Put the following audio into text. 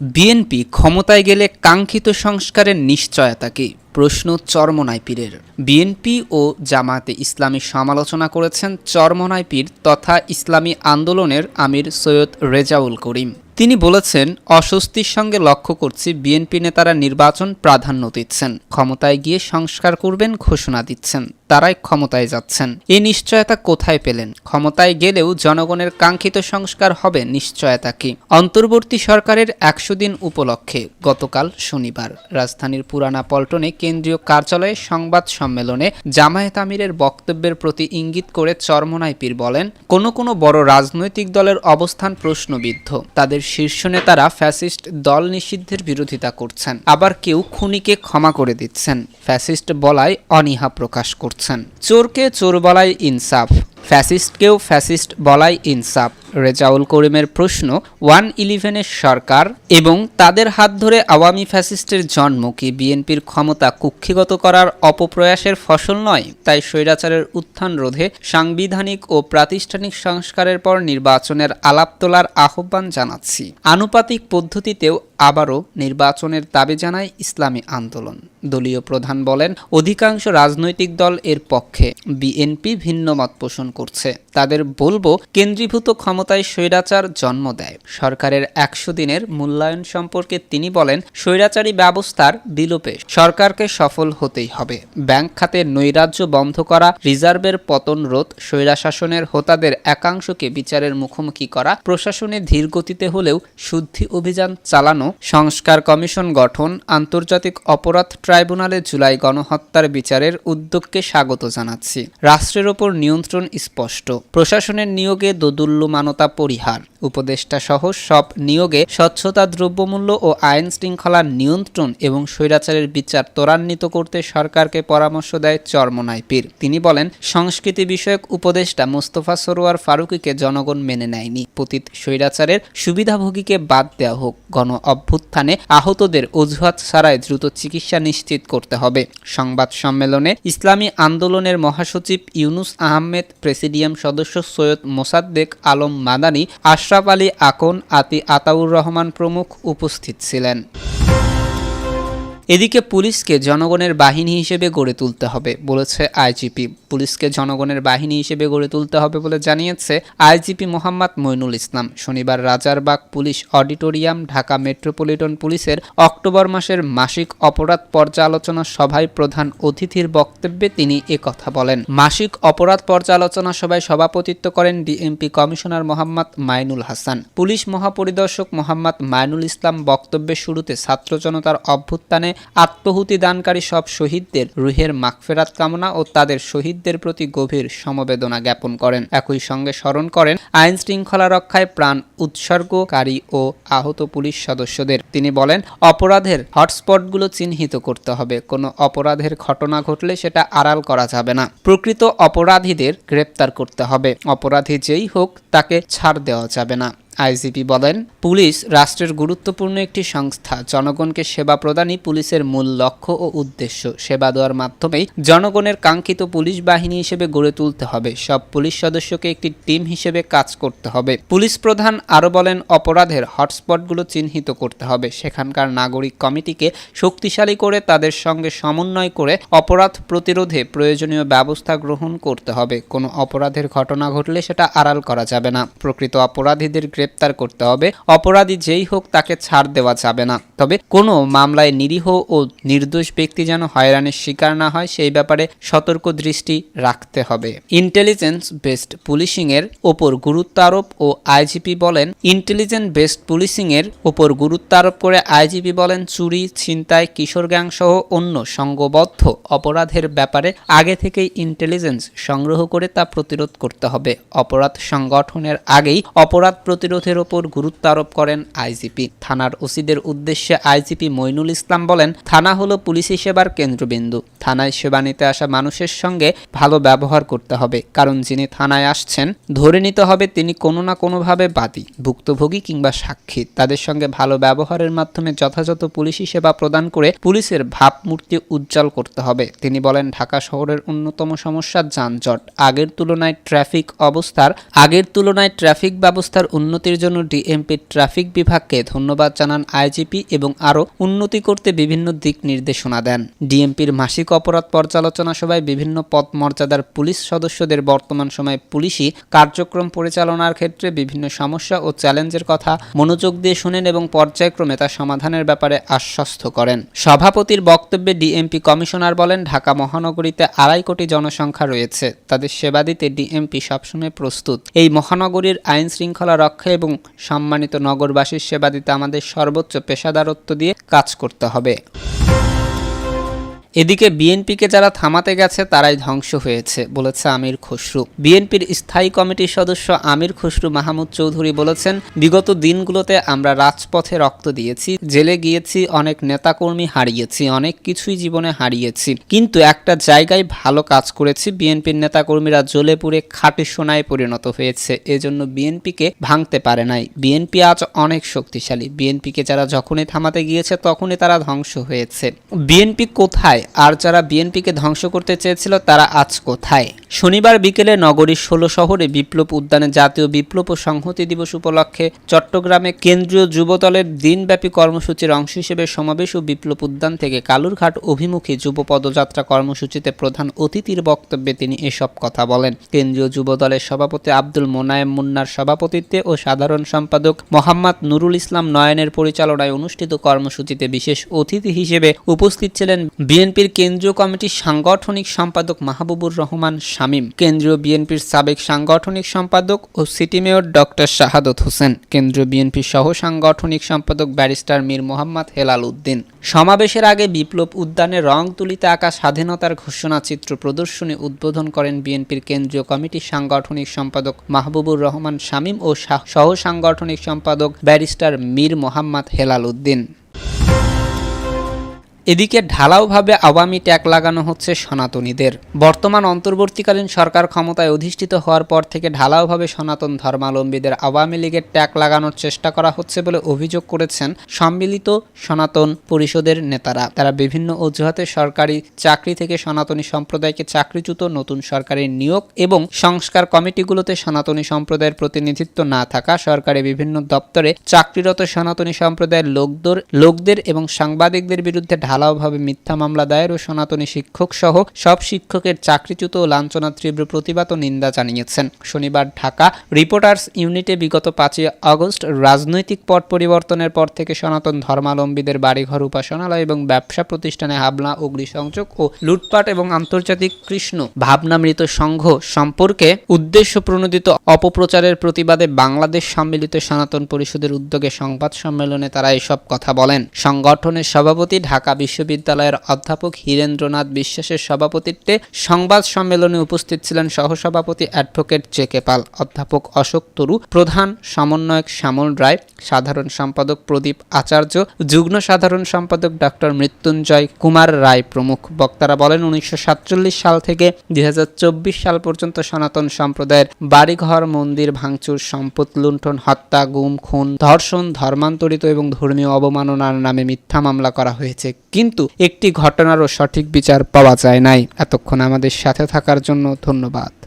BNP ক্ষমতায় গেলে কাঙ্ক্ষিত সংস্কারের নিশ্চয়তা কি? প্রশ্ন চরমনাই পীরের। বিএনপি ও জামাতে ইসলামী সমালোচনা করেছেন চরমনাই পীর তথা ইসলামী আন্দোলনের আমির সৈয়দ রেজাউল করিম। তিনি বলেছেন, অস্বস্তির সঙ্গে লক্ষ্য করছি বিএনপি নেতারা নির্বাচন প্রাধান্য দিচ্ছেন, ক্ষমতায় গিয়ে সংস্কার করবেন ঘোষণা দিচ্ছেন, তারাই ক্ষমতায় যাচ্ছেন। এই নিশ্চয়তা কোথায় পেলেন? ক্ষমতায় গেলেও জনগণের কাঙ্ক্ষিত সংস্কার হবে নিশ্চয়তা কি? অন্তর্বর্তী সরকারের একশো দিন উপলক্ষে গতকাল শনিবার রাজধানীর পুরানা পল্টনে কেন্দ্রীয় কার্যালয়ে সংবাদ সম্মেলনে জামায়াত আমিরের বক্তব্যের প্রতি ইঙ্গিত করে চরমনাই পীর বলেন, কোনো কোনো বড় রাজনৈতিক দলের অবস্থান প্রশ্নবিদ্ধ, তাদের শীর্ষ নেতারা ফ্যাসিস্ট দল নিষিদ্ধের বিরোধিতা করছেন। আবার কেউ খুনিকে ক্ষমা করে দিচ্ছেন। ফ্যাসিস্ট বলায় অনীহা প্রকাশ করছেন। চোরকে চোর বলায় ইনসাফ। ফ্যাসিস্টকেও ফ্যাসিস্ট বলাই ইনসাফ। রেজাউল করিমের প্রশ্ন, ওয়ান ইলেভেনের সরকার এবং তাদের হাত ধরে আওয়ামী ফ্যাসিস্টের জন্ম কি বিএনপির ক্ষমতা কুক্ষিগত করার অপপ্রয়াসের ফসল নয়? তাই স্বৈরাচারের উত্থান রোধে সাংবিধানিক ও প্রাতিষ্ঠানিক সংস্কারের পর নির্বাচনের আলাপ তোলার আহ্বান জানাচ্ছি। আনুপাতিক পদ্ধতিতেও আবারও নির্বাচনের দাবি জানায় ইসলামী আন্দোলন। দলীয় প্রধান বলেন, অধিকাংশ রাজনৈতিক দল এর পক্ষে বিএনপি ভিন্ন মত পোষণ করছে। তাদের বলব, কেন্দ্রীভূত ক্ষমতায় স্বৈরাচার জন্ম দেয়। সরকারের একশো দিনের মূল্যায়ন সম্পর্কে তিনি বলেন, স্বৈরাচারী ব্যবস্থার বিলোপে সরকারকে সফল হতেই হবে। ব্যাংক খাতে নৈরাজ্য বন্ধ করা, রিজার্ভের পতন রোধ, স্বৈরাশাসনের হোতাদের একাংশকে বিচারের মুখোমুখি করা, প্রশাসনে ধীর গতিতে হলেও শুদ্ধি অভিযান চালানো, সংস্কার কমিশন গঠন, আন্তর্জাতিক অপরাধ ট্রাইব্যুনালে জুলাই গণহত্যার বিচারের উদ্যোগকে স্বাগত জানাচ্ছি। রাষ্ট্রের ওপর নিয়ন্ত্রণ স্পষ্ট। প্রশাসনের নিয়োগে দোদুল্যমানতা পরিহার। উপদেষ্টা সহ সব নিয়োগে স্বচ্ছতা, দ্রব্যমূল্য ও আইন শৃঙ্খলা নিয়ন্ত্রণ এবং স্বৈরাচারের বিচার ত্বরান্বিত করতে সরকারকে পরামর্শ দেয় চরমনাই পীর তিনি বলেন, সংস্কৃতি বিষয়ক উপদেষ্টা মোস্তফা সরোয়ার ফারুকিকে জনগণ মেনে নেয়নি। পতিত স্বৈরাচারের সুবিধাভোগীকে বাদ দেওয়া হোক, গণ অভ্যুত্থানে আহতদের অজুহাত ছাড়াই দ্রুত চিকিৎসা নিশ্চিত করতে হবে। সংবাদ সম্মেলনে ইসলামী আন্দোলনের মহাসচিব ইউনুস আহমেদ, প্রেসিডিয়াম সদস্য সৈয়দ মোসাদ্দেক আলম মাদানী, আশরাফ আলী আকন, আতি আতাউর রহমান প্রমুখ উপস্থিত ছিলেন। এদিকে পুলিশকে জনগণের বাহিনী হিসেবে গড়ে তুলতে হবে, বলেছে আইজিপি। পুলিশকে জনগণের বাহিনী হিসেবে গড়ে তুলতে হবে বলে জানিয়েছে আইজিপি মোহাম্মদ মইনুল ইসলাম। শনিবার Rajarbag police auditorium, Dhaka metropolitan পুলিশের অক্টোবর মাসের মাসিক অপরাধ পর্যালোচনা সভায় প্রধান অতিথির বক্তব্যে তিনি কথা বলেন। মাসিক অপরাধ পর্যালোচনা সভায় সভাপতিত্ব করেন DMP commissioner Mohammad Mainul Hasan. Police মহাপরিদর্শক Mohammad Mainul Islam বক্তব্যের শুরুতে ছাত্র জনতার অভ্যুত্থানে আত্মহুতি দানকারী সব শহীদদের রুহের মাগফেরাত কামনা ও তাদের শহীদদের প্রতি গভীর সমবেদনা জ্ঞাপন করেন। একই সঙ্গে স্মরণ করেন, আইন শৃঙ্খলা রক্ষায় প্রাণ উৎসর্গকারী ও আহত পুলিশ সদস্যদের। তিনি বলেন, অপরাধের হটস্পটগুলো চিহ্নিত করতে হবে। কোনো অপরাধের ঘটনা ঘটলে সেটা আড়াল করা যাবে না। প্রকৃত অপরাধীদের গ্রেপ্তার করতে হবে। অপরাধী যেই হোক, তাকে ছাড় দেওয়া যাবে না। আইজিপি বলেন, পুলিশ রাষ্ট্রের গুরুত্বপূর্ণ একটি সংস্থা। জনগণকে সেবা প্রদানই পুলিশের মূল লক্ষ্য ও উদ্দেশ্য। সেবা দেওয়ার মাধ্যমেই জনগণের কাঙ্ক্ষিত পুলিশ বাহিনী হিসেবে গড়ে তুলতে হবে। সব পুলিশ সদস্যকে একটি টিম হিসেবে কাজ করতে হবে। পুলিশ প্রধান আরও বলেন, অপরাধের হটস্পটগুলো চিহ্নিত করতে হবে। সেখানকার নাগরিক কমিটিকে শক্তিশালী করে তাদের সঙ্গে সমন্বয় করে অপরাধ প্রতিরোধে প্রয়োজনীয় ব্যবস্থা গ্রহণ করতে হবে। কোনো অপরাধের ঘটনা ঘটলে সেটা আড়াল করা যাবে না। প্রকৃত অপরাধীদের গ্রেপ্তার করতে হবে। অপরাধী যেই হোক তাকে ছাড় দেওয়া যাবে না। তবে কোনো মামলায় নিরীহ ও নির্দোষ ব্যক্তি যেন হয়রানির শিকার না হয়, সেই ব্যাপারে সতর্ক দৃষ্টি রাখতে হবে। ইন্টেলিজেন্স বেসড পুলিশিংয়ের ওপর গুরুত্ব আরোপ ও আইজিপি বলেন ইন্টেলিজেন্ট বেসড পুলিশিংয়ের ওপর গুরুত্ব আরোপ করে আইজিপি বলেন, চুরি, ছিনতাই, কিশোর গ্যাং সহ অন্য সংঘবদ্ধ অপরাধের ব্যাপারে আগে থেকেই ইন্টেলিজেন্স সংগ্রহ করে তা প্রতিরোধ করতে হবে। অপরাধ সংগঠনের আগেই অপরাধ প্রতিরোধের ওপর গুরুত্ব আরোপ করেন আইজিপি। থানার ওসিদের উদ্দেশ্যে আইজিপি মইনুল ইসলাম বলেন, থানা হলো পুলিশি সেবার কেন্দ্রবিন্দু। থানায় সেবা নিতে আসা মানুষের সঙ্গে ভালো ব্যবহার করতে হবে। কারণ যিনি থানায় আসছেন, ধরে নিতে হবে তিনি কোনো না কোনোভাবে বাদী, ভুক্তভোগী কিংবা সাক্ষী। তাদের সঙ্গে ভালো ব্যবহারের মাধ্যমে যথাযথ পুলিশি সেবা প্রদান করে পুলিশের ভাবমূর্তি উজ্জ্বল করতে হবে। তিনি বলেন, ঢাকা শহরের অন্যতম সমস্যা যানজট। আগের তুলনায় ট্রাফিক অবস্থার, আগের তুলনায় ট্রাফিক ব্যবস্থার উন্নতি উন্নতির জন্য ডিএমপির ট্রাফিক বিভাগকে ধন্যবাদ জানান আইজিপি এবং আরও উন্নতি করতে বিভিন্ন দিক নির্দেশনা দেন। ডিএমপির মাসিক অপরাধ পর্যালোচনা সভায় বিভিন্ন পদ মর্যাদার পুলিশ সদস্যদের বর্তমান সময়ে পুলিশি কার্যক্রম পরিচালনার ক্ষেত্রে বিভিন্ন সমস্যা ও চ্যালেঞ্জের কথা মনোযোগ দিয়ে শুনেন এবং পর্যায়ক্রমে তা সমাধানের ব্যাপারে আশ্বস্ত করেন। সভাপতির বক্তব্যে ডিএমপি কমিশনার বলেন, ঢাকা মহানগরীতে আড়াই কোটি জনসংখ্যা রয়েছে। তাদের সেবা দিতে ডিএমপি সবসময় প্রস্তুত। এই মহানগরীর আইন শৃঙ্খলা রক্ষা এবং সম্মানিত নগরবাসীর সেবা দিতে আমাদের সর্বোচ্চ পেশাদারত্ব দিয়ে কাজ করতে হবে। এদিকে বিএনপিকে যারা থামাতে গেছে, তারাই ধ্বংস হয়েছে, বলেছে আমির খসরু। বিএনপির স্থায়ী কমিটির সদস্য আমির খসরু মাহমুদ চৌধুরী বলেছেন, বিগত দিনগুলোতে আমরা রাজপথে রক্ত দিয়েছি, জেলে গিয়েছি, অনেক নেতাকর্মী হারিয়েছি, অনেক কিছুই জীবনে হারিয়েছি। কিন্তু একটা জায়গায় ভালো কাজ করেছি, বিএনপির নেতাকর্মীরা জ্বলে পুড়ে খাঁটি সোনায় পরিণত হয়েছে, এজন্য বিএনপিকে ভাঙতে পারে নাই। বিএনপি আজ অনেক শক্তিশালী, বিএনপিকে যারা যখনই থামাতে গিয়েছে, তখনই তারা ধ্বংস হয়েছে। বিএনপি কোথায়? আর যারা বিএনপিকে ধ্বংস করতে চেয়েছিল, তারা আজ কোথায়? শনিবার বিকেলে নগরীর ষোলো শহরে বিপ্লব উদ্যানে জাতীয় বিপ্লব ও সংহতি দিবস উপলক্ষে চট্টগ্রামে কেন্দ্রীয় যুবদলের দিনব্যাপী কর্মসূচির অংশ হিসেবে সমাবেশ ও বিপ্লব উদ্যান থেকে কালুরঘাট অভিমুখী যুব পদযাত্রা কর্মসূচিতে প্রধান অতিথির বক্তব্যে তিনি এসব কথা বলেন। কেন্দ্রীয় যুবদলের সভাপতি আব্দুল মোনায়েম মুন্নার সভাপতিত্বে ও সাধারণ সম্পাদক মোহাম্মদ নুরুল ইসলাম নয়নের পরিচালনায় অনুষ্ঠিত কর্মসূচিতে বিশেষ অতিথি হিসেবে উপস্থিত ছিলেন বিএনপির কেন্দ্রীয় কমিটির সাংগঠনিক সম্পাদক মাহবুবুর রহমান শামীম, কেন্দ্রীয় বিএনপির সাবেক সাংগঠনিক সম্পাদক ও city mayor doctor Shahadat Hossain, কেন্দ্রীয় বিএনপির সহ সাংগঠনিক সম্পাদক ব্যারিস্টার মীর মোহাম্মদ হেলাল উদ্দিন। সমাবেশের আগে বিপ্লব উদ্যানে রং তুলিতে আঁকা স্বাধীনতার ঘোষণা চিত্র প্রদর্শনী উদ্বোধন করেন বিএনপির কেন্দ্রীয় কমিটির সাংগঠনিক সম্পাদক মাহবুবুর রহমান শামীম ও সহ সাংগঠনিক সম্পাদক ব্যারিস্টার মীর মোহাম্মদ হেলাল উদ্দিন। এদিকে ঢালাওভাবে আওয়ামী ট্যাগ লাগানো হচ্ছে সনাতনীদের। বর্তমান অন্তর্বর্তীকালীন সরকার ক্ষমতায় অধিষ্ঠিত হওয়ার পর থেকে ঢালাওভাবে সনাতন ধর্মাবলম্বীদের আওয়ামী লীগের ট্যাগ লাগানোর চেষ্টা করা হচ্ছে বলে অভিযোগ করেছেন সম্মিলিত সনাতন পরিষদের নেতারা। তারা বিভিন্ন অজুহাতে সরকারি চাকরি থেকে সনাতনী সম্প্রদায়কে চাকরিচ্যুত, নতুন সরকারের নিয়োগ এবং সংস্কার কমিটিগুলোতে সনাতনী সম্প্রদায়ের প্রতিনিধিত্ব না থাকা, সরকারের বিভিন্ন দপ্তরে চাকরিরত সনাতনী সম্প্রদায়ের লোকদের লোকদের এবং সাংবাদিকদের বিরুদ্ধে ঢালাওভাবে মিথ্যা মামলা দায়ের ও সনাতনী শিক্ষক সহ সব শিক্ষকের চাকরিচ্যুত ও লাঞ্ছনার তীব্র প্রতিবাদ ও নিন্দা জানিয়েছেন। শনিবার ঢাকা রিপোর্টার্স ইউনিটে বিগত পাঁচই আগস্ট রাজনৈতিক পট পরিবর্তনের পর থেকে সনাতন ধর্মাবলম্বীদের বাড়িঘর উপাসনালয় এবং ব্যবসা প্রতিষ্ঠানে হামলা অগ্নিসংযোগ ও লুটপাট এবং আন্তর্জাতিক কৃষ্ণ ভাবনামৃত সংঘ সম্পর্কে উদ্দেশ্য প্রণোদিত অপপ্রচারের প্রতিবাদে বাংলাদেশ সম্মিলিত সনাতন পরিষদের উদ্যোগে সংবাদ সম্মেলনে তারা এসব কথা বলেন। সংগঠনের সভাপতি ঢাকা বিশ্ববিদ্যালয়ের অধ্যাপক হীরেন্দ্রনাথ বিশ্বাসের সভাপতিত্বে সংবাদ সম্মেলনে উপস্থিত ছিলেন সহসভাপতি অ্যাডভোকেট জেকে পাল, অধ্যাপক অশোক তরু, প্রধান সমন্বয়ক শ্যামল রায়, সাধারণ সম্পাদক প্রদীপ আচার্য, যুগ্ম সাধারণ সম্পাদক ডক্টর মৃত্যুঞ্জয় কুমার রায় প্রমুখ। বক্তারা বলেন, উনিশশো সাতচল্লিশ সাল থেকে দুই হাজার চব্বিশ সাল পর্যন্ত সনাতন সম্প্রদায়ের বাড়িঘর, মন্দির ভাঙচুর, সম্পদ লুণ্ঠন, হত্যা, গুম, খুন, ধর্ষণ, ধর্মান্তরিত এবং ধর্মীয় অবমাননার নামে মিথ্যা মামলা করা হয়েছে। কিন্তু একটি ঘটনারও সঠিক বিচার পাওয়া যায় নাই। এতক্ষণ আমাদের সাথে থাকার জন্য ধন্যবাদ।